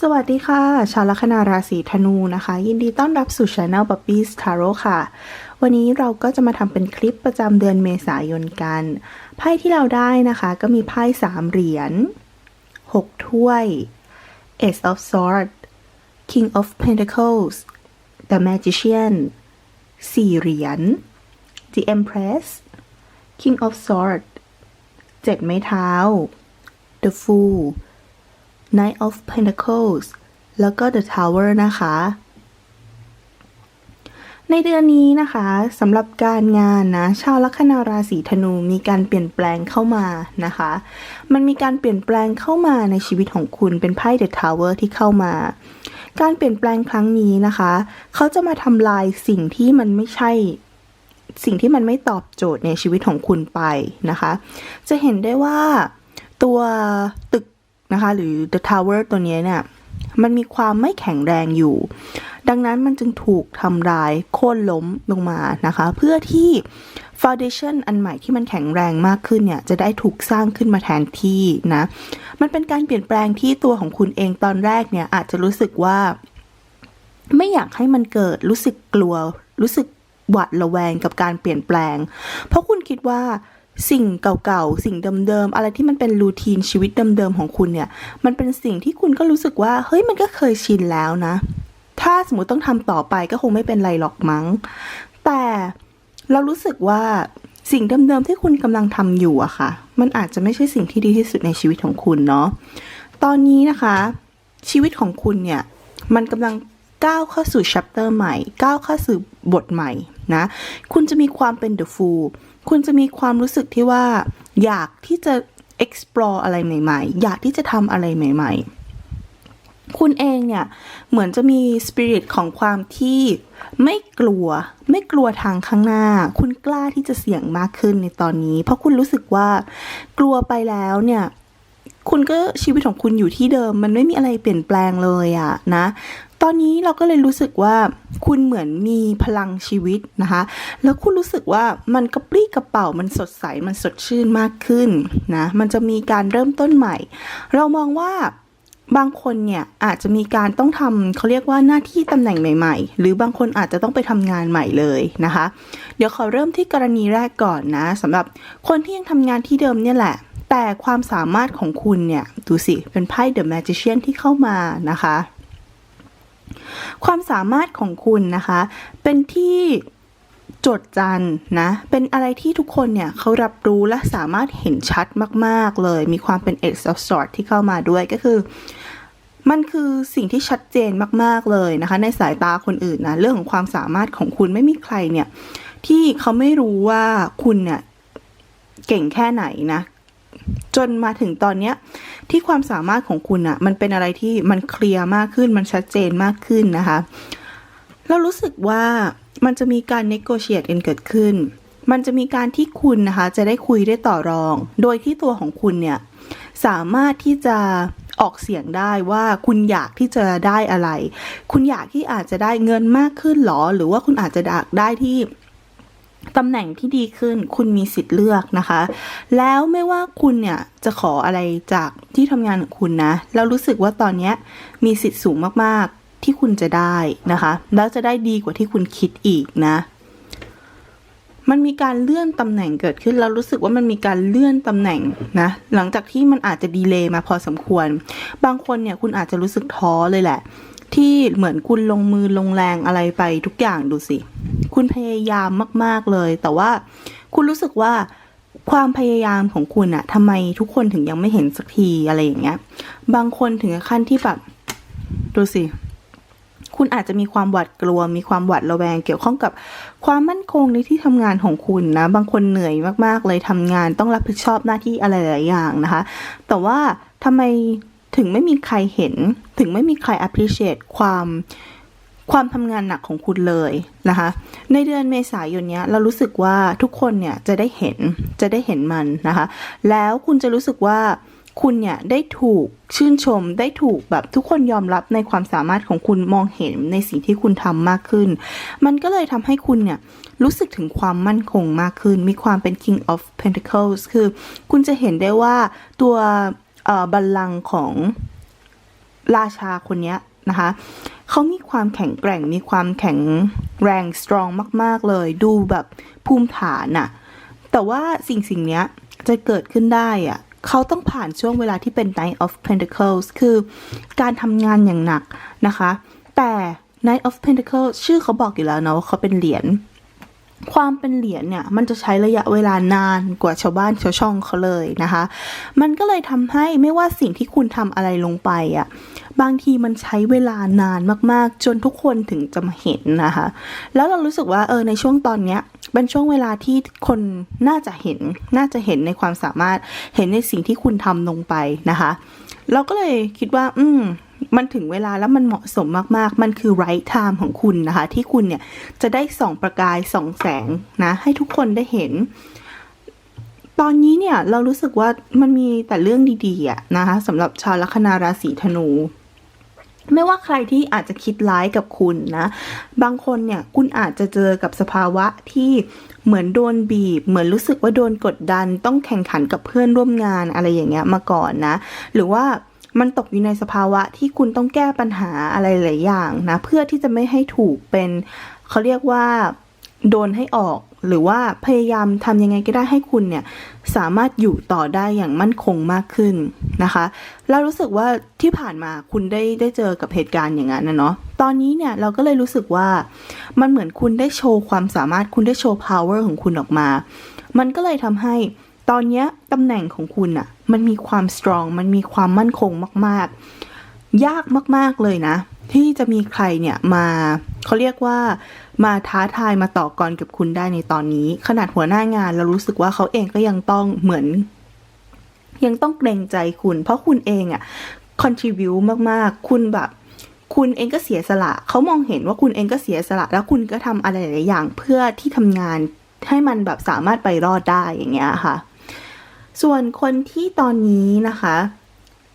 สวัสดีค่ะ ชาวลัคนาราศีธนูนะคะ ยินดีต้อนรับสู่ช anel Bobby's Tarot ค่ะ วันนี้เราก็จะมาทำเป็นคลิปประจำเดือนเมษายนกัน ไพ่ที่เราได้นะคะ ก็มีไพ่สามเหรียญ6ถ้วย Ace of Swords King of Pentacles The Magician สี่เหรียญ The Empress King of Swords เจ็ดไม้เท้า The Fool Knight of Pentacles แล้วก็ The Tower นะคะ ในเดือนนี้นะคะสำหรับการงานนะชาวลัคนาราศีธนูมีการเปลี่ยนแปลงเข้ามานะคะ มันมีการเปลี่ยนแปลงเข้ามาในชีวิตของคุณเป็นไพ่ The Tower ที่เข้ามาการเปลี่ยนแปลงครั้งนี้นะคะ เขาจะมาทำลายสิ่งที่มันไม่ใช่ สิ่งที่มันไม่ตอบโจทย์ในชีวิตของคุณไปนะคะ จะเห็นได้ว่าตัวตึก นะคะ หรือ The Tower ตัวนี้เนี่ย มันมีความไม่แข็งแรงอยู่ ดังนั้นมันจึงถูกทำลายโค่นล้มลงมานะคะ เพื่อที่ Foundation อันใหม่ที่มันแข็งแรงมากขึ้นเนี่ย จะได้ถูกสร้างขึ้นมาแทนที่นะ มันเป็นการเปลี่ยนแปลงที่ตัวของคุณเองตอนแรกเนี่ย อาจจะรู้สึกว่า ไม่อยากให้มันเกิดรู้สึกกลัว รู้สึกหวาดระแวงกับการเปลี่ยนแปลง เพราะคุณคิดว่า สิ่งเก่าๆ สิ่งเดิมๆ อะไรที่มันเป็นรูทีนชีวิตเดิมๆ ของคุณเนี่ย มันเป็นสิ่งที่คุณก็รู้สึกว่า เฮ้ย มันก็เคยชินแล้วนะ ถ้าสมมติต้องทำต่อไปก็คงไม่เป็นไรหรอกมั้ง แต่เรารู้สึกว่าสิ่งเดิมๆ ที่คุณกำลังทำอยู่อะค่ะ มันอาจจะไม่ใช่สิ่งที่ดีที่สุดในชีวิตของคุณเนาะ ตอนนี้นะคะ ชีวิตของคุณเนี่ย มันกำลังก้าวเข้าสู่ชัปเตอร์ใหม่ ก้าวเข้าสู่บทใหม่ นะ คุณจะมีความเป็น The Fool คุณจะมีความรู้สึกที่ว่าอยากที่จะ explore อะไรใหม่ ๆ อยากที่จะทำอะไรใหม่ ๆคุณเองเนี่ย เหมือนจะมี spirit ของความที่ไม่กลัว ไม่กลัวทางข้างหน้า คุณกล้าที่จะเสี่ยงมากขึ้นในตอนนี้ เพราะคุณรู้สึกว่ากลัวไปแล้วเนี่ย คุณก็ชีวิตของคุณอยู่ที่เดิม มันไม่มีอะไรเปลี่ยนแปลงเลยอะนะ ตอนนี้เราก็เลยรู้สึกว่าคุณเหมือนมีพลังชีวิตนะคะ แล้วคุณรู้สึกว่ามันกระปรี้กระเป๋า มันสดใส มันสดชื่นมากขึ้นนะ มันจะมีการเริ่มต้นใหม่ เรามองว่าบางคนเนี่ยอาจจะมีการต้องทำเขาเรียกว่าหน้าที่ตำแหน่งใหม่ ๆ หรือบางคนอาจจะต้องไปทำงานใหม่เลยนะคะ เดี๋ยวขอเริ่มที่กรณีแรกก่อนนะสำหรับคนที่ยังทำงานที่เดิมเนี่ยแหละ แต่ความสามารถของคุณเนี่ยดูสิเป็นไพ่ The Magician ที่เข้ามานะคะ ความสามารถของคุณนะคะ เป็นที่จดจันนะ เป็นอะไรที่ทุกคนเนี่ยเขารับรู้และสามารถเห็นชัดมาก ๆ เลย มีความเป็น Ace of Swords ที่เข้ามาด้วยก็คือ มันคือสิ่งที่ชัดเจนมาก ๆ เลยนะคะ ในสายตาคนอื่นนะ เรื่องของความสามารถของคุณไม่มีใครเนี่ย ที่เขาไม่รู้ว่าคุณเนี่ยเก่งแค่ไหนนะ จนมาถึงตอนเนี้ยที่ความสามารถของคุณอะมันเป็นอะไรที่มันเคลียร์มากขึ้นมันชัดเจนมากขึ้นนะคะ เรารู้สึกว่ามันจะมีการ negotiate กันเกิดขึ้น มันจะมีการที่คุณนะคะจะได้คุยได้ต่อรอง โดยที่ตัวของคุณเนี่ยสามารถที่จะออกเสียงได้ว่าคุณอยากที่จะได้อะไร คุณอยากที่อาจจะได้เงินมากขึ้นหรอ หรือว่าคุณอาจจะอยากได้ที่ ตำแหน่งที่ดีขึ้นคุณมีสิทธิ์เลือกนะคะ แล้วไม่ว่าคุณเนี่ยจะขออะไรจากที่ทำงานของคุณนะแล้วรู้สึกว่าตอนนี้มีสิทธิ์สูงมากๆที่คุณจะได้นะคะ แล้วจะได้ดีกว่าที่คุณคิดอีกนะมันมีการเลื่อนตำแหน่งเกิดขึ้น เรารู้สึกว่ามันมีการเลื่อนตำแหน่งนะ หลังจากที่มันอาจจะดีเลย์มาพอสมควร บางคนเนี่ยคุณอาจจะรู้สึกท้อเลยแหละ ที่เหมือนคุณลงมือลงแรงอะไรไปทุกอย่างดูสิ คุณพยายามมาก ๆเลย แต่ว่าคุณรู้สึกว่าความพยายามของคุณอะทำไมทุกคนถึงยังไม่เห็นสักทีอะไรอย่างเงี้ย บางคนถึงขั้นที่แบบดูสิ คุณอาจจะมีความหวาดกลัว มีความหวาดระแวง เกี่ยวข้องกับความมั่นคงในที่ทำงานของคุณนะ บางคนเหนื่อยมากๆเลยทำงานต้องรับผิดชอบหน้าที่อะไรหลายอย่างนะคะ แต่ว่าทำไม ถึงไม่มีใครเห็น ถึงไม่มีใคร appreciate ความความทำงานหนักของคุณเลยนะคะ ในเดือนเมษายนเนี้ยเรารู้สึกว่าทุกคนเนี่ยจะได้เห็นจะได้เห็นมันนะคะ แล้วคุณจะรู้สึกว่าคุณเนี่ยได้ถูกชื่นชมได้ถูกแบบทุกคนยอมรับในความสามารถของคุณมองเห็นในสิ่งที่คุณทำมากขึ้น มันก็เลยทำให้คุณเนี่ยรู้สึกถึงความมั่นคงมากขึ้น มีความเป็น King of Pentacles คือ คุณจะเห็นได้ว่าตัว บัลลังก์ของราชาคนนี้นะคะเขามีความแข็งแกร่งมีความแข็งแรง strong มาก ๆ เลย ดูแบบภูมิฐานน่ะแต่ว่าสิ่งสิ่งนี้จะเกิดขึ้นได้อะเขาต้องผ่านช่วงเวลาที่เป็น night of Pentacles คือการทำงานอย่างหนักนะคะ แต่ Knight of Pentacles ชื่อเขาบอกอยู่แล้วเนาะว่าเขาเป็นเหรียญ ความเป็นเหรียญเนี่ยมันจะใช้ระยะเวลานานกว่าชาวบ้านชาวช่องเขาเลยนะคะ มันก็เลยทำให้ไม่ว่าสิ่งที่คุณทำอะไรลงไปอะ่ะบางทีมันใช้เวลานานมากๆ จนทุกคนถึงจะมาเห็นนะคะ แล้วเรารู้สึกว่าเออในช่วงตอนเนี้ยเป็นช่วงเวลาที่คนน่าจะเห็นน่าจะเห็นในความสามารถเห็นในสิ่งที่คุณทำลงไปนะคะ เราก็เลยคิดว่า อืมมันถึงเวลาแล้วมันเหมาะสมมากๆ มันคือ right time ของคุณนะคะ ที่คุณเนี่ยจะได้ส่องประกายส่องแสงนะ ให้ทุกคนได้เห็น ตอนนี้เนี่ยเรารู้สึกว่ามันมีแต่เรื่องดีๆอะนะคะสำหรับชาวลัคนาราศีธนู ไม่ว่าใครที่อาจจะคิดร้ายกับคุณนะ บางคนเนี่ยคุณอาจจะเจอกับสภาวะที่ เหมือนโดนบีบ เหมือนรู้สึกว่าโดนกดดัน ต้องแข่งขันกับเพื่อนร่วมงานอะไรอย่างเงี้ยมาก่อนนะ หรือว่ามันตกอยู่ในสภาวะที่คุณต้องแก้ปัญหาอะไรหลายอย่างนะ เพื่อที่จะไม่ให้ถูกเป็น เขาเรียกว่า โดนให้ออก หรือว่าพยายามทำยังไงก็ได้ให้คุณเนี่ยสามารถอยู่ต่อได้อย่างมั่นคงมากขึ้นนะคะเรารู้สึกว่าที่ผ่านมาคุณได้ได้เจอกับเหตุการณ์อย่างนั้นนะเนาะตอนนี้เนี่ยเราก็เลยรู้สึกว่ามันเหมือนคุณได้โชว์ความสามารถคุณได้โชว์ power ของคุณออกมา มันก็เลยทำให้ตอนนี้ตำแหน่งของคุณอะมันมีความ strong มันมีความมั่นคงมาก ๆ ยากมาก ๆ เลยนะ ที่จะมีใครเนี่ยมาเขาเรียกว่า มาท้าทายมาต่อกรกับคุณได้ในตอนนี้ ขนาดหัวหน้างานเรารู้สึกว่าเขาเองก็ยังต้องเหมือน ยังต้องเกรงใจคุณ เพราะคุณเองอะ contribu มากๆ คุณแบบ คุณเองก็เสียสละ เขามองเห็นว่าคุณเองก็เสียสละ แล้วคุณก็ทำอะไรหลายอย่าง เพื่อที่ทำงานให้มันแบบสามารถไปรอดได้อย่างเงี้ยค่ะ ส่วนคนที่ตอนนี้นะคะ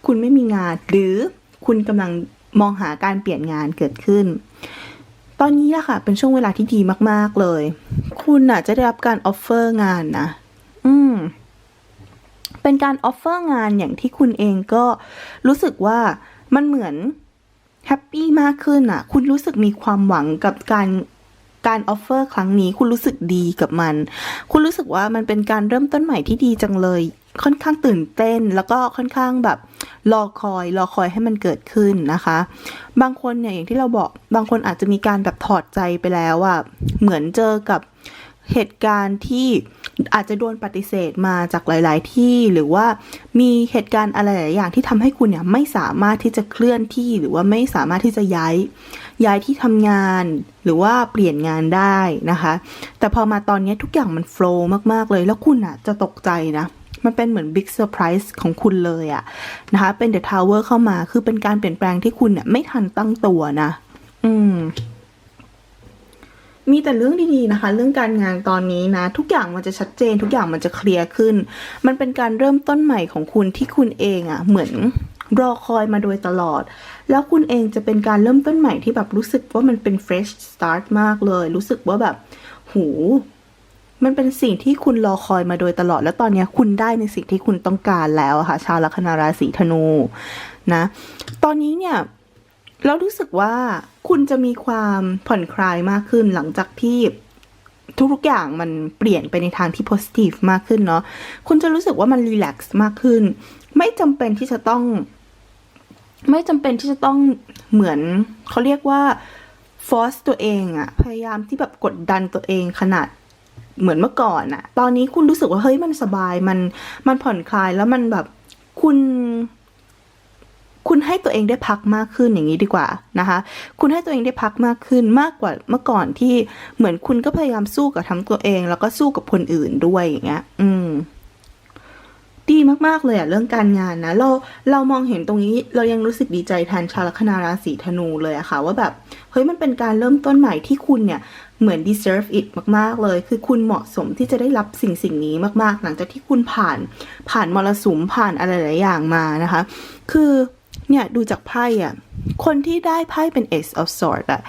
คุณไม่มีงานหรือคุณกำลังมองหาการเปลี่ยนงานเกิดขึ้น ตอนนี้อะค่ะ เป็นช่วงเวลาที่ดีมาก ๆ เลย คุณน่ะจะได้รับการออฟเฟอร์งานนะ อืม เป็นการออฟเฟอร์งานอย่างที่คุณเองก็รู้สึกว่ามันเหมือนแฮปปี้มากขึ้นอะคุณรู้สึกมีความหวังกับการการออฟเฟอร์ครั้งนี้ คุณรู้สึกดีกับมัน คุณรู้สึกว่ามันเป็นการเริ่มต้นใหม่ที่ดีจังเลย ค่อนข้างตื่นเต้น แล้วก็ค่อนข้างแบบรอคอยรอคอยให้มันเกิดขึ้นนะคะ บางคนเนี่ยอย่างที่เราบอกบางคนอาจจะมีการแบบถอดใจไปแล้วอะเหมือนเจอกับเหตุการณ์ที่อาจจะโดนปฏิเสธมาจากหลาย ๆ ที่หรือว่ามีเหตุการณ์อะไรหลายอย่างที่ทำให้คุณเนี่ยไม่สามารถที่จะเคลื่อนที่หรือว่าไม่สามารถที่จะย้ายย้ายที่ทำงานหรือว่าเปลี่ยนงานได้นะคะ แต่พอมาตอนนี้ทุกอย่างมันโฟล์มาก ๆ เลย แล้วคุณอะจะตกใจนะ มันเป็นเหมือนบิ๊กเซอร์ไพรส์ของคุณเลยอะนะคะเป็นเดอะทาวเวอร์เข้ามาคือเป็นการเปลี่ยนแปลงที่คุณเนี่ยไม่ทันตั้งตัวนะ อืม มีแต่เรื่องดีๆนะคะ เรื่องการงานตอนนี้นะ ทุกอย่างมันจะชัดเจน ทุกอย่างมันจะเคลียร์ขึ้น มันเป็นการเริ่มต้นใหม่ของคุณที่คุณเองอะ่ะเหมือนรอคอยมาโดยตลอด แล้วคุณเองจะเป็นการเริ่มต้นใหม่ที่แบบรู้สึกว่ามันเป็น fresh start มากเลย รู้สึกว่าแบบ หู มันเป็นสิ่งที่คุณรอคอยมาโดยตลอด แล้วตอนนี้คุณได้ในสิ่งที่คุณต้องการแล้วค่ะ ชาวลัคนาราศีธนูนะ ตอนนี้เนี่ยแล้วรู้สึกว่าคุณจะมีความผ่อนคลายมากขึ้นหลังจากที่ทุกๆอย่างมันเปลี่ยนไปในทางที่ positive มากขึ้นเนาะ คุณจะรู้สึกว่ามันรีแลกซ์มากขึ้น ไม่จำเป็นที่จะต้อง ไม่จำเป็นที่จะต้องเหมือนเขาเรียกว่า force ตัวเองอะพยายามที่แบบกดดันตัวเองขนาด เหมือนเมื่อก่อนอะตอนนี้คุณรู้สึกว่าเฮ้ยมันสบายมันมันผ่อนคลายแล้วมันแบบคุณ คุณให้ตัวเองได้พักมากขึ้นอย่างนี้ดีกว่านะคะ คุณให้ตัวเองได้พักมากขึ้นมากกว่าเมื่อก่อนที่เหมือนคุณก็พยายามสู้กับทั้งตัวเอง แล้วก็สู้กับคนอื่นด้วยอย่างเงี้ย อืมดีมากๆเลยอะเรื่องการงานนะเราเรามองเห็นตรงนี้เรายังรู้สึกดีใจแทนชาวลัคนาราศีธนูเลยอะค่ะ ว่าแบบเฮ้ยมันเป็นการเริ่มต้นใหม่ที่คุณเนี่ย เหมือน deserve it มาก ๆ เลย คือคุณเหมาะสมที่จะได้รับสิ่งสิ่งนี้มาก ๆ หลังจากที่คุณผ่านผ่านมรสุมผ่านอะไรหลายอย่างมานะคะ คือเนี่ยดูจากไพ่อะคนที่ได้ไพ่เป็น Ace of Swords อะ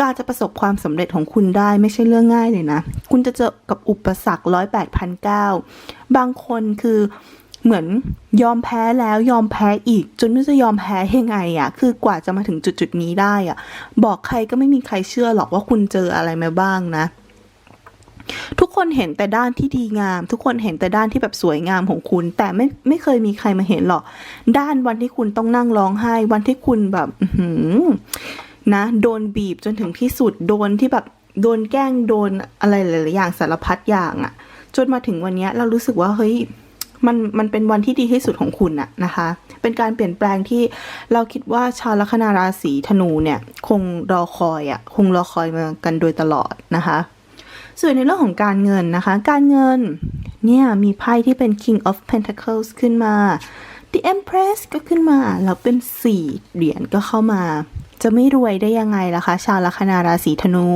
การจะประสบความสำเร็จของคุณได้ไม่ใช่เรื่องง่ายเลยนะ คุณจะเจอกับอุปสรรคร้อยแปดพันเก้าบางคนคือ เหมือนยอมแพ้แล้วยอมแพ้อีก จนไม่จะยอมแพ้ยังไงอะ่ะ คือกว่าจะมาถึงจุดจุดนี้ได้อะ่ะ บอกใครก็ไม่มีใครเชื่อหรอกว่าคุณเจออะไรมาบ้างนะ ทุกคนเห็นแต่ด้านที่ดีงาม ทุกคนเห็นแต่ด้านที่แบบสวยงามของคุณ แต่ไม่ไม่เคยมีใครมาเห็นหรอก ด้านวันที่คุณต้องนั่งร้องไห้ วันที่คุณแบบหืนะ โดนบีบจนถึงที่สุดโดนที่แบบโดนแกล้งโดนอะไรหลายๆอย่างสารพัดอย่างอะจนมาถึงวันนี้เรารู้สึกว่าเฮ้ย มันมันเป็นวันที่ดีที่สุดของคุณอะนะคะ เป็นการเปลี่ยนแปลงที่เราคิดว่าชาวลัคนาราศีธนูเนี่ย คงรอคอยอะคงรอคอยมากันโดยตลอดนะคะ ส่วนในเรื่องของการเงินนะคะ การเงินเนี่ยมีไพ่ที่เป็น King of Pentacles ขึ้นมา The Empress ก็ขึ้นมาแล้วเป็น4เหรียญก็เข้ามา จะไม่รวยได้ยังไงล่ะคะ ชาวลัคนาราศีธนู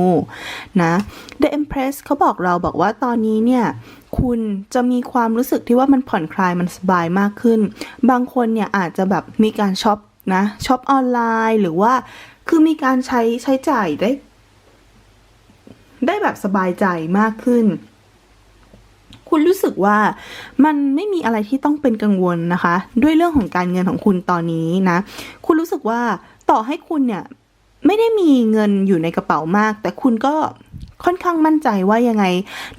นะ The Empress เขาบอกเราบอกว่าตอนนี้เนี่ยคุณจะมีความรู้สึกที่ว่ามันผ่อนคลายมันสบายมากขึ้น บางคนเนี่ยอาจจะแบบมีการช็อปนะช็อปออนไลน์หรือว่าคือมีการใช้ใช้จ่ายได้ ได้แบบสบายใจมากขึ้น คุณรู้สึกว่ามันไม่มีอะไรที่ต้องเป็นกังวลนะคะ ด้วยเรื่องของการเงินของคุณตอนนี้นะ คุณรู้สึกว่าต่อให้คุณเนี่ยไม่ได้มีเงินอยู่ในกระเป๋ามาก แต่คุณก็ ค่อนข้างมั่นใจว่ายังไง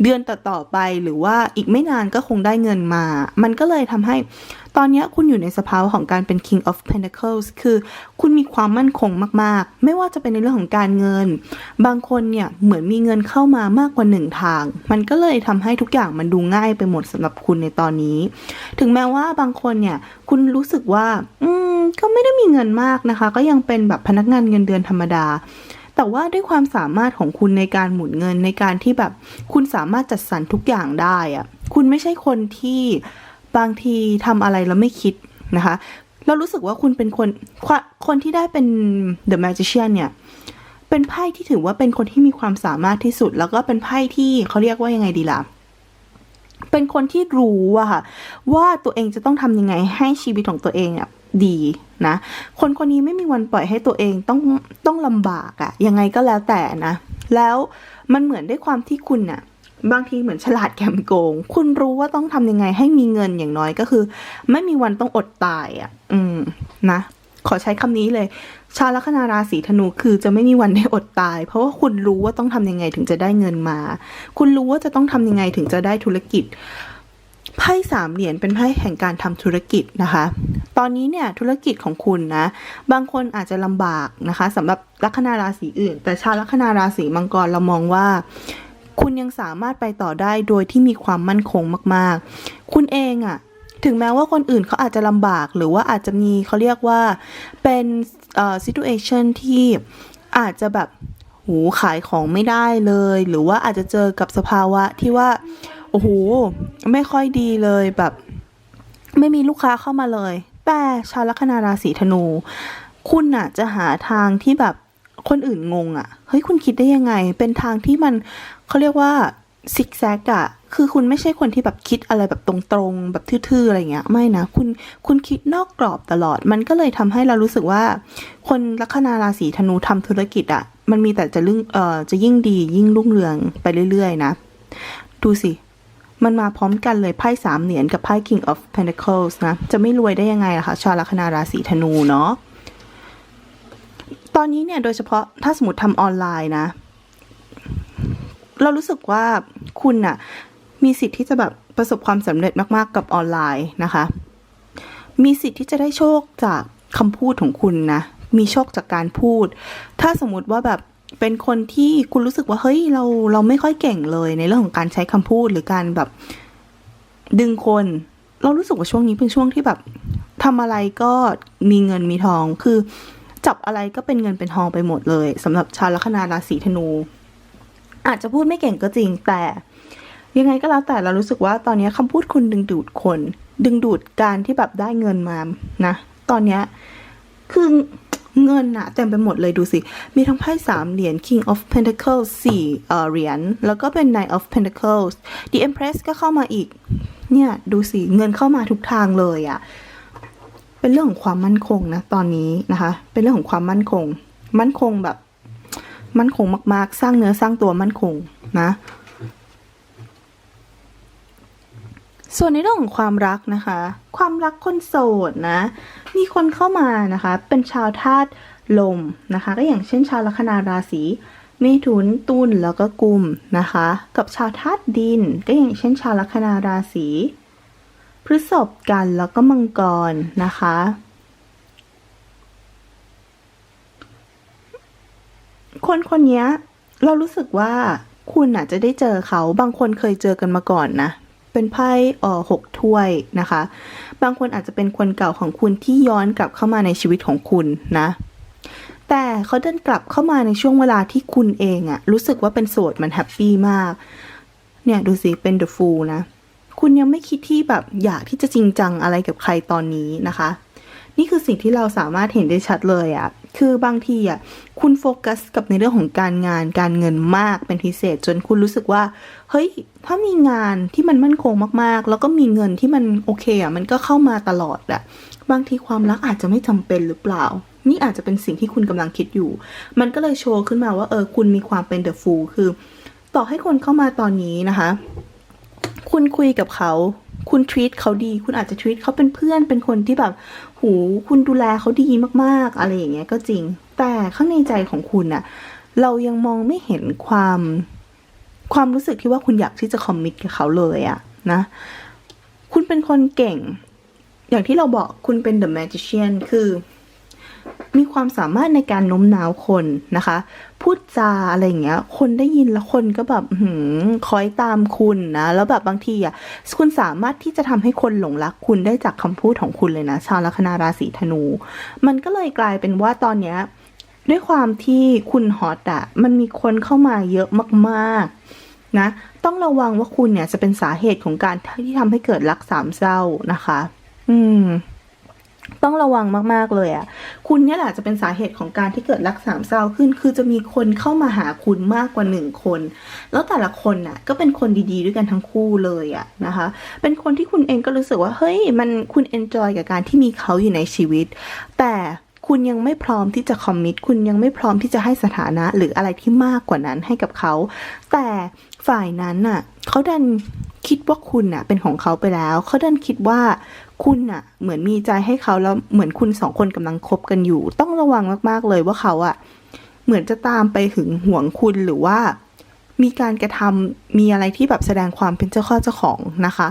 เดือนต่อๆไปหรือว่าอีกไม่นานก็คงได้เงินมา มันก็เลยทำให้ตอนนี้คุณอยู่ในสภาวะของการเป็น King of Pentacles คือคุณมีความมั่นคงมากๆ ไม่ว่าจะเป็นในเรื่องของการเงิน บางคนเนี่ยเหมือนมีเงินเข้ามามากกว่าหนึ่งทาง มันก็เลยทำให้ทุกอย่างมันดูง่ายไปหมดสำหรับคุณในตอนนี้ ถึงแม้ว่าบางคนเนี่ยคุณรู้สึกว่า อืมก็ไม่ได้มีเงินมากนะคะ ก็ยังเป็นแบบพนักงานเงินเดือนธรรมดา แต่ว่าด้วยความสามารถของคุณในการหมุนเงินในการที่แบบ คุณสามารถจัดสรรทุกอย่างได้อะคุณไม่ใช่คนที่บางทีทำอะไรแล้วไม่คิดนะคะ เรารู้สึกว่าคุณเป็นคนคคนที่ได้เป็น The Magician เนี่ยเป็นไพ่ที่ถือว่าเป็นคนที่มีความสามารถที่สุด แล้วก็เป็นไพ่ที่เขาเรียกว่ายังไงดีล่ะเป็นคนที่รู้อะค่ะว่าตัวเองจะต้องทำยังไงให้ชีวิตของตัวเองอะ ดีนะ คนคนนี้ไม่มีวันปล่อยให้ตัวเองต้องต้องลำบากอะยังไงก็แล้วแต่นะ แล้วมันเหมือนด้วยความที่คุณน่ะบางทีเหมือนฉลาดแกมโกง คุณรู้ว่าต้องทำยังไงให้มีเงินอย่างน้อยก็คือ ไม่มีวันต้องอดตายอะอืมนะขอใช้คำนี้เลย ชาวลัคนาราศีธนูคือจะไม่มีวันได้อดตาย เพราะว่าคุณรู้ว่าต้องทำยังไงถึงจะได้เงินมา คุณรู้ว่าจะต้องทำยังไงถึงจะได้ธุรกิจไพ่สามเหรียญเป็นไพ่แห่งการทำธุรกิจนะคะ ตอนนี้เนี่ยธุรกิจของคุณนะ บางคนอาจจะลำบากนะคะสำหรับลัคนาราศีอื่น แต่ชาวลัคนาราศีมังกรเรามองว่า คุณยังสามารถไปต่อได้โดยที่มีความมั่นคงมาก ๆ คุณเองอะถึงแม้ว่าคนอื่นเขาอาจจะลำบากหรือว่าอาจจะมีเขาเรียกว่าเป็นเอ่อ situation ที่อาจจะแบบหูขายของไม่ได้เลย หรือว่าอาจจะเจอกับสภาวะที่ว่าโอ้โหไม่ค่อยดีเลยแบบ ไม่มีลูกค้าเข้ามาเลย แต่ชาวลัคนาราศีธนู คุณน่ะจะหาทางที่แบบคนอื่นงงอะ่ะ เฮ้ยคุณคิดได้ยังไง เป็นทางที่มันเขาเรียกว่าซิกแซกอะคือคุณไม่ใช่คนที่แบบคิดอะไรแบบตรงๆ แบบทื่อๆอะไรเงี้ย ไม่นะ คุณคุณคิดนอกกรอบตลอด มันก็เลยทำให้เรารู้สึกว่า คนลัคนาราศีธนูทำธุรกิจอะมันมีแต่จะลึ่งเอ่อจะยิ่งดียิ่งรุ่งเรืองไปเรื่อยๆนะ ดูสิ มันมาพร้อมกันเลยไพ่สามเหรียญกับไพ่ King of Pentacles นะ จะไม่รวยได้ยังไงล่ะคะ ชาวลัคนาราศีธนูเนาะ ตอนนี้เนี่ยโดยเฉพาะถ้าสมมติทำออนไลน์นะ เรารู้สึกว่าคุณน่ะ มีสิทธิ์ที่จะแบบประสบความสำเร็จมากๆกับออนไลน์นะคะ มีสิทธิ์ที่จะได้โชคจากคำพูดของคุณนะ มีโชคจากการพูด ถ้าสมมติว่าแบบ เป็นคนที่คุณรู้สึกว่าเฮ้ยเราเราไม่ค่อยเก่งเลยในเรื่องของการใช้คำพูดหรือการแบบดึงคน เรารู้สึกว่าช่วงนี้เป็นช่วงที่แบบทำอะไรก็มีเงินมีทอง คือจับอะไรก็เป็นเงินเป็นทองไปหมดเลยสำหรับชาวลัคนาราศีธนู อาจจะพูดไม่เก่งก็จริงแต่ ยังไงก็แล้วแต่เรารู้สึกว่าตอนนี้คำพูดคุณดึงดูดคน ดึงดูดการที่แบบได้เงินมานะ ตอนเนี้ยคือ เงินอะเต็มไปหมดเลยดูสิ มีทั้งไพ่สามเหรียญ King of Pentacles สี่เหรียญ แล้วก็เป็น Knight of Pentacles The Empress ก็เข้ามาอีก เนี่ย ดูสิ เงินเข้ามาทุกทางเลยอะเป็นเรื่องของความมั่นคงนะ ตอนนี้นะคะ เป็นเรื่องของความมั่นคง มั่นคงแบบ มั่นคงมาก ๆ สร้างเนื้อสร้างตัวมั่นคงนะ ส่วนในเรื่องของความรักนะคะ ความรักคนโสดนะ มีคนเข้ามานะคะ เป็นชาวธาตุลมนะคะ ก็อย่างเช่นชาวลัคนาราศีเมถุนตุลแล้วก็กุมนะคะ กับชาวธาตุดิน ก็อย่างเช่นชาวลัคนาราศีพฤษภกันแล้วก็มังกรนะคะ คนคนนี้เรารู้สึกว่าคุณอาจจะได้เจอเขาบางคนเคยเจอกันมาก่อนนะ เป็นไพ่เอ่อหกถ้วยนะคะ บางคนอาจจะเป็นคนเก่าของคุณที่ย้อนกลับเข้ามาในชีวิตของคุณนะ แต่เขาเดินกลับเข้ามาในช่วงเวลาที่คุณเองอะรู้สึกว่าเป็นโสดมันแฮปปี้มาก เนี่ยดูสิเป็น The Fool นะ คุณยังไม่คิดที่แบบอยากที่จะจริงจังอะไรกับใครตอนนี้นะคะ นี่คือสิ่งที่เราสามารถเห็นได้ชัดเลยอะ คือบางทีอะคุณโฟกัสกับในเรื่องของการงานการเงินมากเป็นพิเศษจนคุณรู้สึกว่า เฮ้ย ถ้ามีงานที่มันมั่นคงมากๆ แล้วก็มีเงินที่มันโอเคอะมันก็เข้ามาตลอดอะบางทีความรักอาจจะไม่จำเป็นหรือเปล่า นี่อาจจะเป็นสิ่งที่คุณกำลังคิดอยู่ มันก็เลยโชว์ขึ้นมาว่าเออคุณมีความเป็นเดอะฟูลคือ ต่อให้คนเข้ามาตอนนี้นะคะ คุณคุยกับเขา คุณทวีตเขาดี คุณอาจจะทวีตเขาเป็นเพื่อนเป็นคนที่แบบหูคุณดูแลเขาดีมากๆ อะไรอย่างเงี้ยก็จริง แต่ข้างในใจของคุณอะเรายังมองไม่เห็นความความรู้สึกที่ว่าคุณอยากที่จะคอมมิตกับเขาเลยอะนะ คุณเป็นคนเก่ง อย่างที่เราบอกคุณเป็น the magician คือ มีความสามารถในการโน้มน้าวคนนะคะ พูดจาอะไรอย่างเงี้ย คนได้ยินแล้วคนก็แบบหืมคอยตามคุณนะ แล้วแบบบางทีอะคุณสามารถที่จะทำให้คนหลงรักคุณได้จากคำพูดของคุณเลยนะ ชาวลัคนาราศีธนู มันก็เลยกลายเป็นว่าตอนเนี้ยด้วยความที่คุณฮอตอะ มันมีคนเข้ามาเยอะมากๆนะ ต้องระวังว่าคุณเนี่ยจะเป็นสาเหตุของการที่ทำให้เกิดรักสามเศร้านะคะ อืม ต้องระวังมาก ๆ เลยอะ่ะ คุณเนี่ยแหละจะเป็นสาเหตุของการที่เกิดรักสามเศร้าขึ้น คือจะมีคนเข้ามาหาคุณมากกว่าหนึ่งคน แล้วแต่ละคนน่ะก็เป็นคนดีๆ ด้วยกันทั้งคู่เลยอะนะคะ เป็นคนที่คุณเองก็รู้สึกว่า เฮ้ย มันคุณเอนจอยกับการที่มีเขาอยู่ในชีวิต แต่คุณยังไม่พร้อมที่จะคอมมิต คุณยังไม่พร้อมที่จะให้สถานะ หรืออะไรที่มากกว่านั้นให้กับเขา แต่ฝ่ายนั้นน่ะเขาดันคิดว่าคุณน่ะเป็นของเขาไปแล้ว เขาดันคิดว่า คุณน่ะเหมือนมีใจให้เขาแล้วเหมือนคุณสองคนกำลังคบกันอยู่ ต้องระวังมากๆเลยว่าเขาอะเหมือนจะตามไปหึงหวงคุณหรือว่า มีการกระทำมีอะไรที่แบบแสดงความเป็นเจ้าข้อเจ้าของนะคะ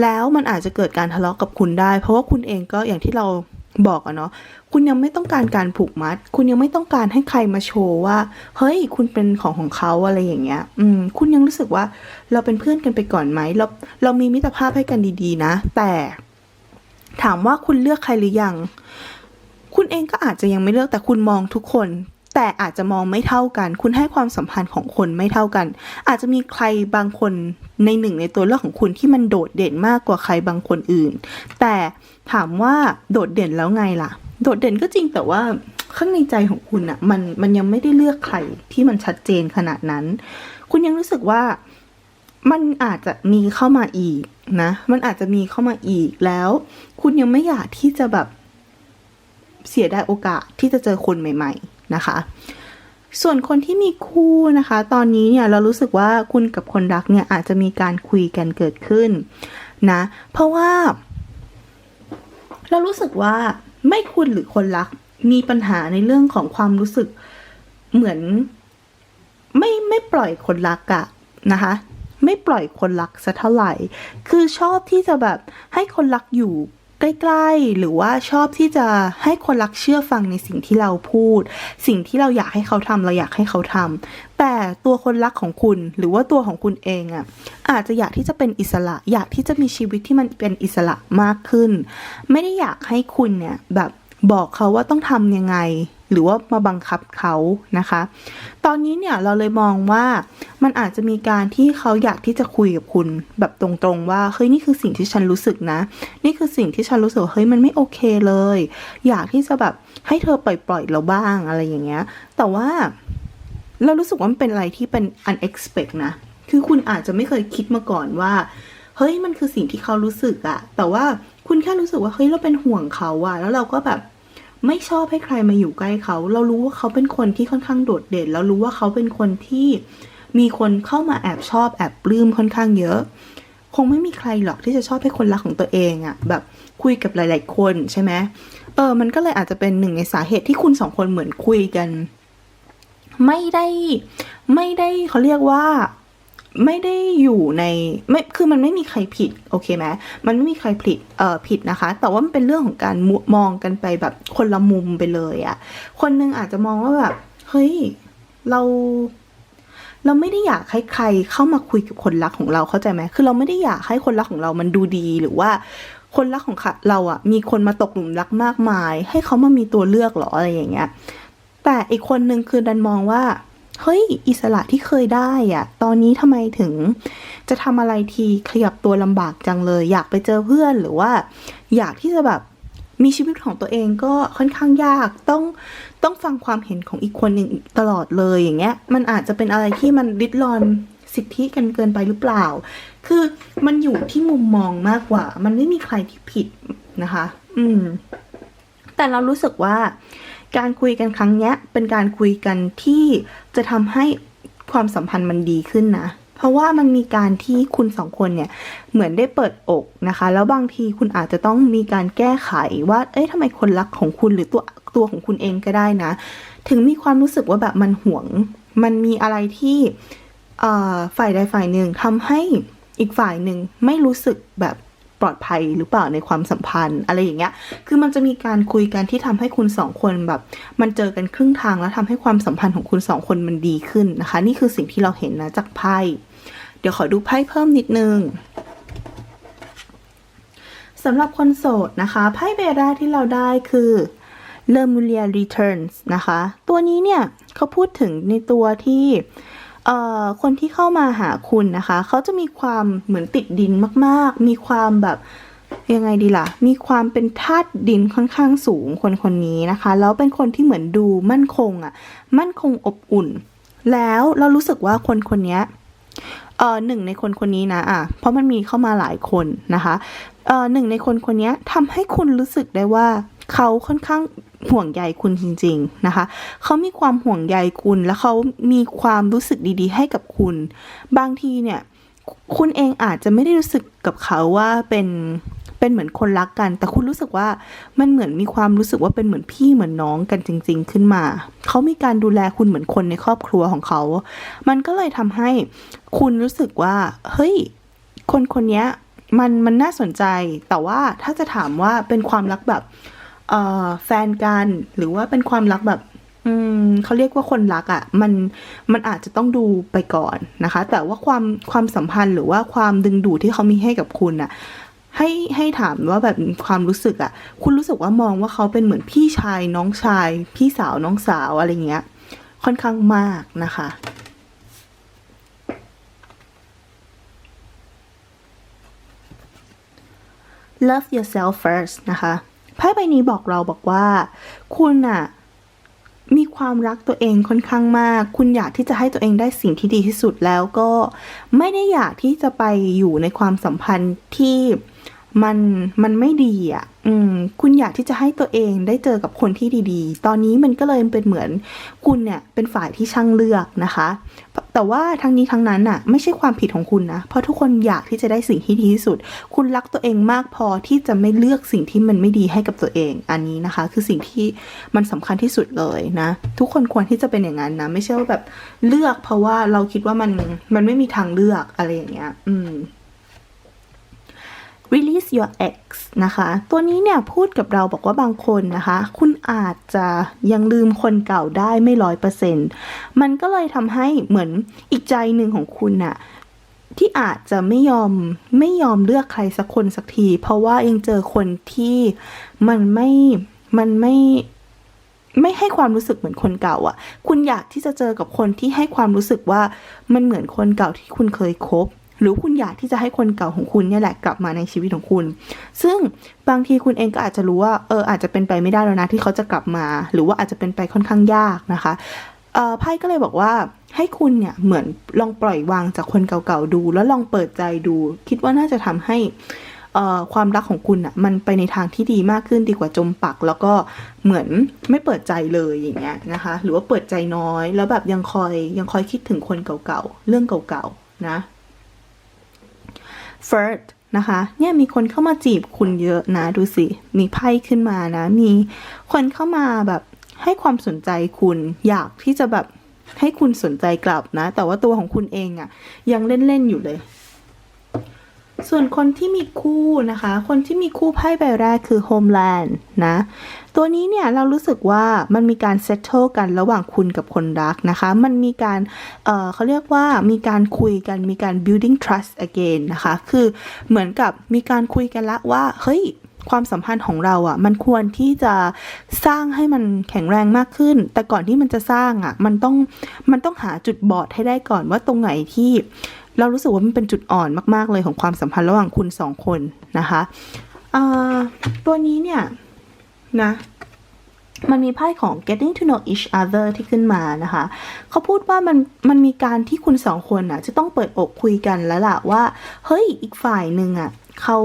แล้วมันอาจจะเกิดการทะเลาะกับคุณได้ เพราะว่าคุณเองก็อย่างที่เราบอกอะเนาะคุณยังไม่ต้องการการผูกมัด คุณยังไม่ต้องการให้ใครมาโชว์ว่า เฮ้ย คุณเป็นของของเขาอะไรอย่างเงี้ย อืม คุณยังรู้สึกว่าเราเป็นเพื่อนกันไปก่อนไหมเราเรามีมิตรภาพให้กันดีๆ นะ แต่ ถามว่าคุณเลือกใครหรือยัง คุณเองก็อาจจะยังไม่เลือกแต่คุณมองทุกคน แต่อาจจะมองไม่เท่ากัน คุณให้ความสัมพันธ์ของคนไม่เท่ากัน อาจจะมีใครบางคนในหนึ่งในตัวเลือกของคุณที่มันโดดเด่นมากกว่าใครบางคนอื่น แต่ถามว่าโดดเด่นแล้วไงล่ะ โดดเด่นก็จริงแต่ว่าข้างในใจของคุณอะมันมันยังไม่ได้เลือกใครที่มันชัดเจนขนาดนั้น คุณยังรู้สึกว่ามันอาจจะมีเข้ามาอีก นะ มันอาจจะมีเข้ามาอีกแล้ว คุณยังไม่อยากที่จะแบบเสียดายโอกาสที่จะเจอคนใหม่ ๆ นะคะ ส่วนคนที่มีคู่นะคะ ตอนนี้เนี่ยเรารู้สึกว่าคุณกับคนรักเนี่ยอาจจะมีการคุยกันเกิดขึ้นนะ เพราะว่า เรารู้สึกว่าไม่คุณหรือคนรักมีปัญหาในเรื่องของความรู้สึกเหมือนไม่ไม่ปล่อยคนรักอะนะคะ ไม่ปล่อยคนรักสักเท่าไหร่ คือชอบที่จะแบบให้คนรักอยู่ใกล้ๆ หรือว่าชอบที่จะให้คนรักเชื่อฟังในสิ่งที่เราพูด สิ่งที่เราอยากให้เขาทำเราอยากให้เขาทำแต่ตัวคนรักของคุณหรือว่าตัวของคุณเองอะ่ะอาจจะอยากที่จะเป็นอิสระ อยากที่จะมีชีวิตที่มันเป็นอิสระมากขึ้น ไม่ได้อยากให้คุณเนี่ยแบบบอกเขาว่าต้องทำยังไง หรือว่ามาบังคับเขานะคะ ตอนนี้เนี่ยเราเลยมองว่ามันอาจจะมีการที่เขาอยากที่จะคุยกับคุณแบบตรงๆ ว่าเฮ้ยนี่คือสิ่งที่ฉันรู้สึกนะ นี่คือสิ่งที่ฉันรู้สึกเฮ้ยมันไม่โอเคเลย อยากที่จะแบบให้เธอปล่อยๆเราบ้างอะไรอย่างเงี้ย แต่ว่าเรารู้สึกว่ามันเป็นอะไรที่เป็น unexpected นะ คือคุณอาจจะไม่เคยคิดมาก่อนว่า เฮ้ยมันคือสิ่งที่เขารู้สึกอะแต่ว่าคุณแค่รู้สึกว่าเฮ้ยเราเป็นห่วงเขาอะแล้วเราก็แบบ ไม่ชอบให้ใครมาอยู่ใกล้เขา เรารู้ว่าเขาเป็นคนที่ค่อนข้างโดดเด่นแล้วรู้ว่าเขาเป็นคนที่มีคนเข้ามาแอบชอบแอบปลื้มค่อนข้างเยอะ คงไม่มีใครหรอกที่จะชอบให้คนรักของตัวเองอะแบบคุยกับหลาย ๆ คนใช่ไหมเออ มันก็เลยอาจจะเป็นหนึ่งในสาเหตุที่คุณสองคนเหมือนคุยกัน ไม่ได้ไม่ได้เขาเรียกว่า ไม่ได้อยู่ในไม่คือมันไม่มีใครผิดโอเคไหมมันไม่มีใครผิดเอ่อผิดนะคะ แต่ว่ามันเป็นเรื่องของการมองกันไปแบบคนละมุมไปเลยอะคนหนึงอาจจะมองว่าแบบเฮ้ยเราเราไม่ได้อยากให้ใครเข้ามาคุยกับคนรักของเราเข้าใจไหมคือเราไม่ได้อยากให้คนรักของเรามันดูดีหรือว่าคนรักของเราอะมีคนมาตกหลุมรักมากมาย ให้เขามามีตัวเลือกหรออะไรอย่างเงี้ย แต่อีกคนนึงคือดันมองว่า เฮ้ย อิสระที่เคยได้อะตอนนี้ทำไมถึง จะทำอะไรทีขยับตัวลำบากจังเลย อยากไปเจอเพื่อนหรือว่า อยากที่จะแบบมีชีวิตของตัวเองก็ค่อนข้างยากต้องต้องฟังความเห็นของอีกคนหนึ่งตลอดเลยอย่างเงี้ย มันอาจจะเป็นอะไรที่มันริดรอนสิทธิกันเกินไปหรือเปล่า คือมันอยู่ที่มุมมองมากกว่า มันไม่มีใครที่ผิดนะคะ อืม แต่เรารู้สึกว่า การคุยกันครั้งเนี้ยเป็นการคุยกันที่จะทำให้ความสัมพันธ์มันดีขึ้นนะ เพราะว่ามันมีการที่คุณสองคนเนี่ยเหมือนได้เปิดอกนะคะ แล้วบางทีคุณอาจจะต้องมีการแก้ไขว่า เอ้ยทำไมคนรักของคุณหรือตัวตัวของคุณเองก็ได้นะ ถึงมีความรู้สึกว่าแบบมันห่วง มันมีอะไรที่ฝ่ายใดฝ่ายหนึ่งทำให้อีกฝ่ายหนึ่งไม่รู้สึกแบบ ปลอดภัยหรือเปล่าในความสัมพันธ์ อะไรอย่างเงี้ย คือมันจะมีการคุยกันที่ทำให้คุณสองคนแบบ มันเจอกันครึ่งทางแล้วทำให้ความสัมพันธ์ของคุณสองคนมันดีขึ้นนะคะ นี่คือสิ่งที่เราเห็นนะจากไพ่ เดี๋ยวขอดูไพ่เพิ่มนิดนึงสำหรับคนโสดนะคะไพ่ใบแรกที่เราได้คือ l e m u l i a Returns นนะคะ ตัวนี้เนี่ยเขาพูดถึงในตัวที่ คนที่เข้ามาหาคุณนะคะ เขาจะมีความเหมือนติดดินมากๆ มีความแบบยังไงดีล่ะ มีความเป็นธาตุดินค่อนข้างสูงคนคนนี้นะคะ แล้วเป็นคนที่เหมือนดูมั่นคงอะ่ะ มั่นคงอบอุ่น แล้วเรารู้สึกว่าคนคนนี้เออหนึ่งในคนคนนี้นะอะ เพราะมันมีเข้ามาหลายคนนะคะ เออหนึ่งในคนคนนี้ทำให้คุณรู้สึกได้ว่าเขาค่อนข้าง ห่วงใยคุณจริง ๆนะคะ เขามีความห่วงใยคุณ แล้วเขามีความรู้สึกดีๆ ให้กับคุณ บางทีเนี่ย คุณเองอาจจะไม่ได้รู้สึกกับเขาว่าเป็นเป็นเหมือนคนรักกัน แต่คุณรู้สึกว่ามันเหมือนมีความรู้สึกว่าเป็นเหมือนพี่เหมือนน้องกันจริง ๆ ขึ้นมา เขามีการดูแลคุณเหมือนคนในครอบครัวของเขา มันก็เลยทำให้คุณรู้สึกว่า เฮ้ย คนคนนี้มันมันน่าสนใจ แต่ว่าถ้าจะถามว่าเป็นความรักแบบ เอ่อแฟนกันหรือว่าเป็นความรักแบบ อืมเขาเรียกว่าคนรักอะ่ะ มันมันอาจจะต้องดูไปก่อนนะคะ แต่ว่าความความสัมพันธ์หรือว่าความดึงดูดที่เขามีให้กับคุณอะ่ะให้ให้ถามว่าแบบความรู้สึกอะ่ะ คุณรู้สึกว่ามองว่าเขาเป็นเหมือนพี่ชายน้องชาย พี่สาวน้องสาวอะไรเงี้ย ค่อนข้างมากนะคะ love yourself first นะคะ พ่ใบนี้บอกเราบอกว่า คุณอะมีความรักตัวเองค่อนข้างมาก คุณอยากที่จะให้ตัวเองได้สิ่งที่ดีที่สุดแล้วก็ ไม่ได้อยากที่จะไปอยู่ในความสัมพันธ์ที่ มันมันไม่ดีอะ่ะ อืม คุณอยากที่จะให้ตัวเองได้เจอกับคนที่ดีๆ ตอนนี้มันก็เลยเป็นเหมือนคุณเนี่ยเป็นฝ่ายที่ช่างเลือกนะคะ แต่ว่าทั้งนี้ทั้งนั้นน่ะ ไม่ใช่ความผิดของคุณนะ เพราะทุกคนอยากที่จะได้สิ่งที่ดีที่สุด คุณรักตัวเองมากพอที่จะไม่เลือกสิ่งที่มันไม่ดีให้กับตัวเอง อันนี้นะคะ คือสิ่งที่มันสำคัญที่สุดเลยนะ ทุกคนควรที่จะเป็นอย่างนั้นนะ ไม่ใช่ว่าแบบเลือกเพราะว่าเราคิดว่ามันมันไม่มีทางเลือกอะไรอย่างเงี้ย อืม release your ex นะคะ ตัวนี้เนี่ยพูดกับเราบอกว่าบางคนนะคะ คุณอาจจะยังลืมคนเก่าได้ไม่ร้อยเปอร์เซ็นต์มันก็เลยทำให้เหมือนอีกใจหนึ่งของคุณน่ะที่อาจจะไม่ยอมไม่ยอมเลือกใครสักคนสักที เพราะว่ายังเจอคนที่มันไม่มันไม่ไม่ให้ความรู้สึกเหมือนคนเก่าอะ คุณอยากที่จะเจอกับคนที่ให้ความรู้สึกว่ามันเหมือนคนเก่าที่คุณเคยคบ หรือคุณอยากที่จะให้คนเก่าของคุณเนี่ยแหละกลับมาในชีวิตของคุณ ซึ่งบางทีคุณเองก็อาจจะรู้ว่าเอออาจจะเป็นไปไม่ได้แล้วนะที่เขาจะกลับมา หรือว่าอาจจะเป็นไปค่อนข้างยากนะคะเออไพ่ก็เลยบอกว่าให้คุณเนี่ยเหมือนลองปล่อยวางจากคนเก่าๆดู แล้วลองเปิดใจดู คิดว่าน่าจะทำให้เออความรักของคุณอะ่ะมันไปในทางที่ดีมากขึ้นดีกว่าจมปัก แล้วก็เหมือนไม่เปิดใจเลยอย่างเงี้ยนะคะ หรือว่าเปิดใจน้อย แล้วแบบยังคอยยังคอยคิดถึงคนเก่าๆเรื่องเก่าๆนะ first นะคะเนี่ยมีคนเข้ามาจีบคุณเยอะนะดูสิ มีไพ่ขึ้นมานะ มีคนเข้ามาแบบให้ความสนใจคุณอยากที่จะแบบให้คุณสนใจกลับนะ แต่ว่าตัวของคุณเองอะยังเล่น ๆ อยู่เลย ส่วนคนที่มีคู่นะคะ คนที่มีคู่ไพ่ใบแรกคือ Homeland นะ ตัวนี้เนี่ยเรารู้สึกว่ามันมีการ settle กันระหว่างคุณกับคนรักนะคะ มันมีการเเขาเรียกว่ามีการคุยกันมีการ building trust again นะคะ คือเหมือนกับมีการคุยกันละว่า เฮ้ยความสัมพันธ์ของเราอะ่ะ มันควรที่จะสร้างให้มันแข็งแรงมากขึ้น แต่ก่อนที่มันจะสร้างอะ่ะ มันต้องมันต้องหาจุดบอดให้ได้ก่อนว่าตรงไหนที่ เรารู้สึกว่ามันเป็นจุดอ่อนมาก ๆ เลยของความสัมพันธ์ระหว่างคุณสองคนนะคะตัวนี้เนี่ยนะมันมีไพ่ของ getting to know each other ที่ขึ้นมานะคะ เขาพูดว่ามันมันมีการที่คุณสองคนอะจะต้องเปิดอกคุยกันแล้วล่ะว่า เฮ้ยอีกฝ่ายหนึ่งอะเขา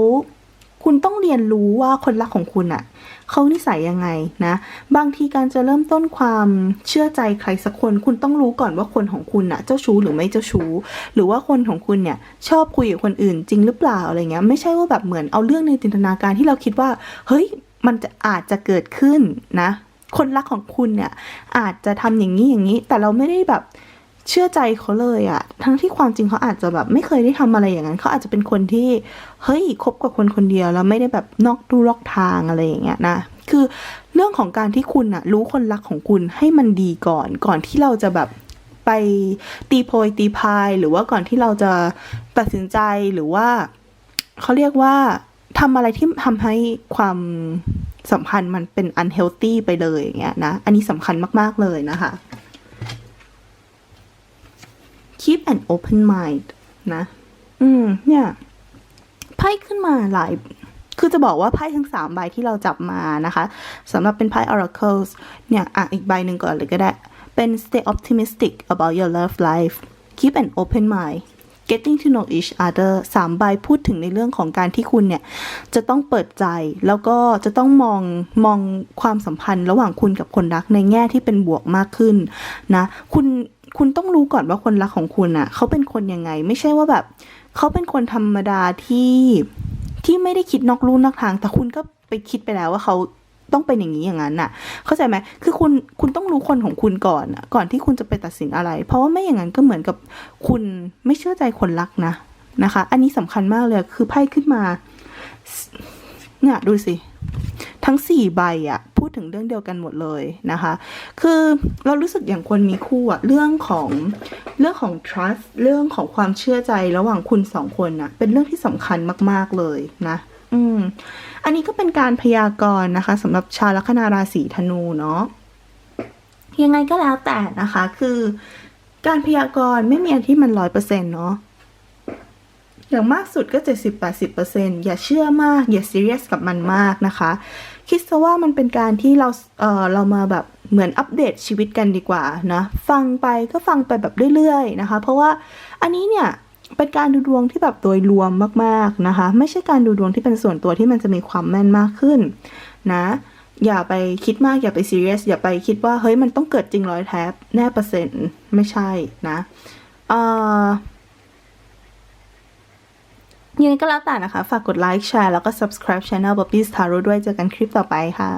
คุณต้องเรียนรู้ว่าคนรักของคุณอะ เขานิสัยยังไงนะ บางทีการจะเริ่มต้นความเชื่อใจใครสักคน คุณต้องรู้ก่อนว่าคนของคุณอะเจ้าชู้หรือไม่เจ้าชู้ หรือว่าคนของคุณเนี่ยชอบคุยกับคนอื่นจริงหรือเปล่าอะไรเงี้ย ไม่ใช่ว่าแบบเหมือนเอาเรื่องในจินตนาการที่เราคิดว่า เฮ้ย มันจะอาจจะเกิดขึ้นนะ คนรักของคุณเนี่ยอาจจะทำอย่างนี้อย่างนี้ แต่เราไม่ได้แบบ เชื่อใจเขาเลยอะทั้งที่ความจริงเขาอาจจะแบบไม่เคยได้ทำอะไรอย่างนั้นเขาอาจจะเป็นคนที่เฮ้ยคบกับคนคนเดียวแล้วไม่ได้แบบนอกดูลอกทางอะไรอย่างเงี้ยนะคือเรื่องของการที่คุณอะรู้คนรักของคุณให้มันดีก่อนก่อนที่เราจะแบบไปตีโพยตีพายหรือว่าก่อนที่เราจะตัดสินใจหรือว่าเขาเรียกว่าทำอะไรที่ทำให้ความสัมพันธ์มันเป็น unhealthy ไปเลยอย่างเงี้ยนะ อันนี้สำคัญมาก ๆ เลยนะคะ keep an open mind นะ อืม เนี่ย ไพ่ขึ้นมาหลาย คือจะบอกว่าไพ่ทั้งสามใบที่เราจับมานะคะสำหรับเป็นไพ่ oracles เนี่ย อะ อีกใบหนึ่งก่อนเลยก็ได้ เป็น stay optimistic about your love life keep an open mind getting to know each other สามใบพูดถึงในเรื่องของการที่คุณเนี่ย จะต้องเปิดใจแล้วก็จะต้องมองมองความสัมพันธ์ระหว่างคุณกับคนรักในแง่ที่เป็นบวกมากขึ้นนะ คุณ คุณต้องรู้ก่อนว่าคนรักของคุณอะ เขาเป็นคนยังไง ไม่ใช่ว่าแบบ เขาเป็นคนธรรมดาที่ที่ไม่ได้คิดนอกลู่นอกทาง แต่คุณก็ไปคิดไปแล้วว่าเขาต้องเป็นอย่างนี้อย่างนั้นน่ะ เข้าใจไหมคือคุณคุณต้องรู้คนของคุณก่อนก่อนที่คุณจะไปตัดสินอะไร เพราะว่าไม่อย่างนั้นก็เหมือนกับคุณไม่เชื่อใจคนรักนะนะคะ อันนี้สำคัญมากเลยคือไพ่ขึ้นมาเนี่ยดูสิ ทั้งสี่ใบอะพูดถึงเรื่องเดียวกันหมดเลยนะคะ คือเรารู้สึกอย่างคนมีคู่อะเรื่องของเรื่องของ trust เรื่องของความเชื่อใจระหว่างคุณสองคนอะเป็นเรื่องที่สำคัญมาก ๆ เลยนะ อืม อันนี้ก็เป็นการพยากรณ์นะคะสำหรับชาวลัคนาราศีธนูเนาะยังไงก็แล้วแต่นะคะ คือการพยากรณ์ไม่มีอันที่มันร้อยเปอร์เซ็นต์เนาะ อย่างมากสุดก็ 70-80%อย่าเชื่อมาก อย่าซีเรียสกับมันมากนะคะ คิดซะว่ามันเป็นการที่เราเออเรามาแบบเหมือนอัปเดตชีวิตกันดีกว่านะฟังไปก็ฟังไปแบบเรื่อยๆนะคะ เพราะว่าอันนี้เนี่ยเป็นการดูดวงที่แบบโดยรวมมากๆนะคะ ไม่ใช่การดูดวงที่เป็นส่วนตัวที่มันจะมีความแม่นมากขึ้นนะอย่าไปคิดมากอย่าไปซีเรียสอย่าไปคิดว่าเฮ้ยมันต้องเกิดจริงร้อยแทบแน่เปอร์เซ็นต์ไม่ใช่นะเอ่อ ยังไงก็แล้วแต่นะคะ ฝากกดไลค์แชร์แล้วก็ subscribe channel Bobby's Tarot ด้วยเจอกันคลิปต่อไปค่ะ